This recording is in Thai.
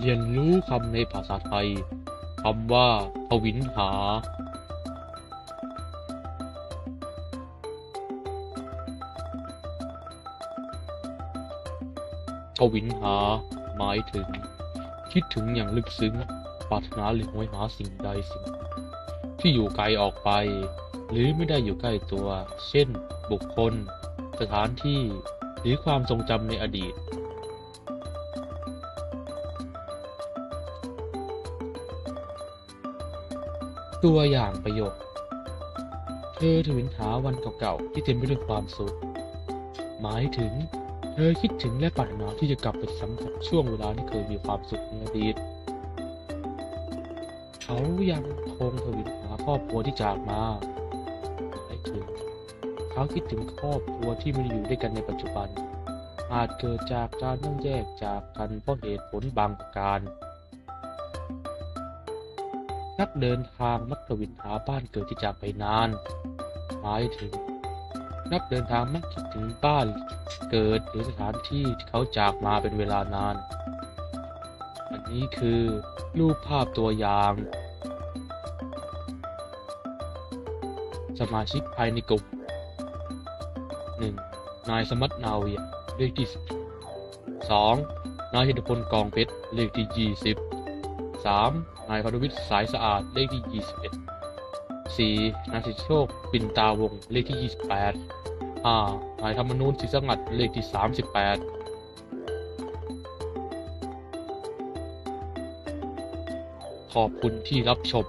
เรียนรู้คำในภาษาไทยคำว่าทวินหา ทวินหา หมายถึง คิดถึงอย่างลึกซึ้งปรารถนาหรือโหยหาสิ่งใดสิ่ง ที่อยู่ไกลออกไป หรือไม่ได้อยู่ใกล้ตัว เช่น บุคคล สถานที่ หรือความทรงจำในอดีต ตัวอย่างประโยค เธอทวินหาวันเก่าๆที่เต็มไปด้วยความสุข หมายถึง เธอคิดถึงและปรารถนาที่จะกลับไปสัมผัสช่วงเวลาที่เคยมีความสุขในอดีต เขายังคงทวินหาครอบครัวที่จากมาหมายถึง เขาคิดถึงครอบครัวที่ไม่ได้อยู่ด้วยกันในปัจจุบัน อาจเกิดจากการต้องแยกจากกันเพราะเหตุผลบางประการ นักเดินทางมักทวินหาบ้านเกิดที่จากไปนาน หมายถึง นักเดินทางมักคิดถึงบ้านเกิดหรือสถานที่ที่เขาจากมาเป็นเวลานาน อันนี้คือรูปภาพตัวอย่าง สมาชิกภายในกลุ่ม 1. นายสมัตนาเวียเลขที่ 2. นายเฮตพลกองเพชรเลขที่ 20 3. นายพานุวิทย์สายสะอาดเลขที่ 21 4. นายสิทธิโชคปิ่นตาวงเลขที่ 28 5. นายธรรมนูนศรีสงัดเลขที่ 38ขอบคุณที่รับชม